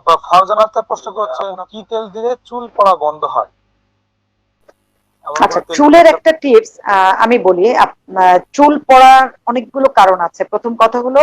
আপনার ফারজান আক্তার প্রশ্ন করছে কি তেল দিলে চুল পড়া বন্ধ হয়? আচ্ছা চুলের একটা টিপস আমি বলি চুল পড়ার অনেকগুলো কারণ আছে। প্রথম কথা হলো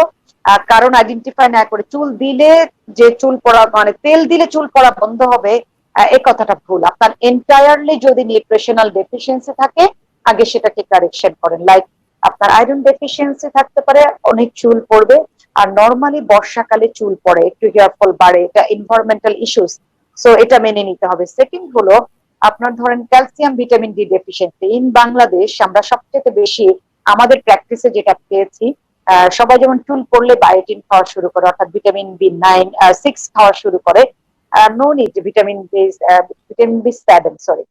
কারণ আইডেন্টিফাই না করে চুল দিলে যে চুল পড়া মানে তেল দিলে চুল পড়া বন্ধ হবে এই কথাটা ভুল। আপনার এন্টায়ারলি যদি নিউট্রিশনাল ডেফিসিয়েন্সি থাকে আগে সেটাকে কারেকশন করেন। লাইক আপনার আয়রন ডেফিসিয়েন্সি থাকতে পারে অনেক চুল পড়বে আর নর্মালি বর্ষাকালে চুল পড়ে, একটু হেয়ার ফল বাড়ে, এটা এনভায়রনমেন্টাল ইস্যুস সো এটা মেনে নিতে হবে। সেকেন্ড হলো, আপনার ধরেন calcium vitamin D deficiency in Bangladesh আমরা সবচেয়ে বেশি আমাদের প্র্যাকটিসে যেটা পেয়েছি সবাই যেমন চুল পড়লে বায়োটিন খাওয়া শুরু করে, অর্থাৎ ভিটামিন বি নাইন সিক্স খাওয়া শুরু করে no need vitamin B vitamin B seven sorry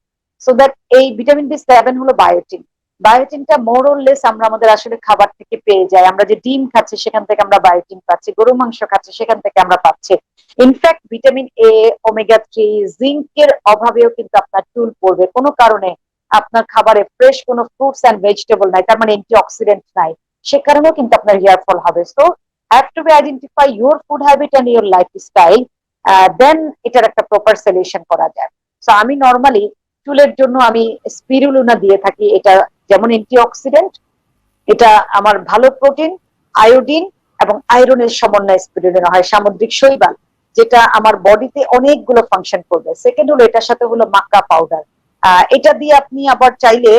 so that এই ভিটামিন বি সেভেন হলো বায়োটিন বায়োটিনটা মোরলেস আমরা আমাদের আসলে খাবার থেকে পেয়ে যাই। আমরা যে ডিম খাচ্ছি, সেখান থেকে আমরা বায়োটিন পাচ্ছি। গরু মাংস খাচ্ছি, সেখান থেকে আমরা পাচ্ছি। In fact vitamin A omega three জিঙ্কের অভাবেও কিন্তু আপনার চুল পড়বে। কোনো কারণে আপনার খাবারে ফ্রেশ কোনো ফ্রুটস অ্যান্ড ভেজিটেবল নাই, তার মানে অ্যান্টি অক্সিডেন্ট নাই। সে কারণেও কিন্তু আপনার হেয়ার ফল হবে। So have to be identify your food habit and your lifestyle then এটার একটা প্রপার সলিউশন করা যায়। সো আমি নর্মালি চুলের জন্য আমি স্পিরুলুনা দিয়ে থাকি। এটা যেমন অ্যান্টি অক্সিডেন্ট এটা আমার ভালো প্রোটিন আয়োডিন এবং আয়রনের সমন্বয় স্পিরুলিনা হয়, সামুদ্রিক শৈবাল, যেটা আমার বডিতে অনেকগুলো ফাংশন করবে। সেকেন্ড হলো, এটার সাথে হলো মাক্কা পাউডার এটা দিয়ে আপনি আবার চাইলে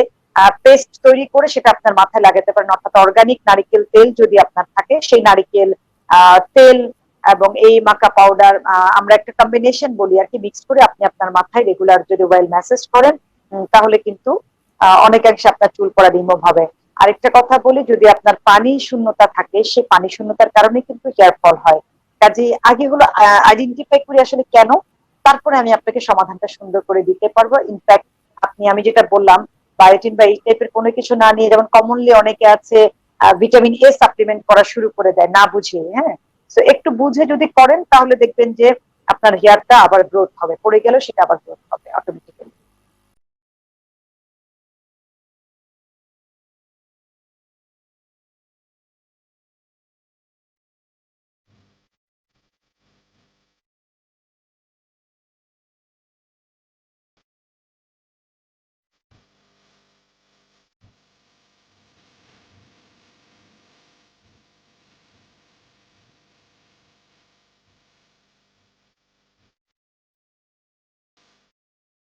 পেস্ট তৈরি করে সেটা আপনার মাথায় লাগাতে পারেন, অর্থাৎ অর্গানিক নারিকেল তেল যদি আপনার থাকে, সেই নারিকেল তেল এবং এই মাকা পাউডার আমরা একটা কম্বিনেশন বলি আর কি মিক্স করে আপনি আপনার মাথায় রেগুলার যদি ওয়েল ম্যাসেজ করেন তাহলে কিন্তু অনেকাংশে আপনার চুল পড়া রিমুভ হবে আরেকটা কথা বলি, যদি আপনার পানি শূন্যতা থাকে সেই পানি শূন্যতার কারণে কিন্তু হেয়ার ফল হয়। কাজে আগে হলো আইডেন্টিফাই করি আসলে কেন, তারপরে আমি আপনাকে সমাধানটা সুন্দর করে দিতে পারব। ইনফ্যাক্ট আপনি, আমি যেটা বললাম বায়োটিন বা এই টাইপের কোনো কিছু না নিয়ে, যেমন কমনলি অনেকে আছে ভিটামিন এ সাপ্লিমেন্ট করা শুরু করে দেয়, না বুঝে হ্যাঁ? তো একটু বুঝে যদি করেন, তাহলে দেখবেন যে আপনার হেয়ারটা আবার গ্রোথ হবে, পড়ে গেলেও সেটা আবার গ্রোথ হবে অটোমেটিক্যালি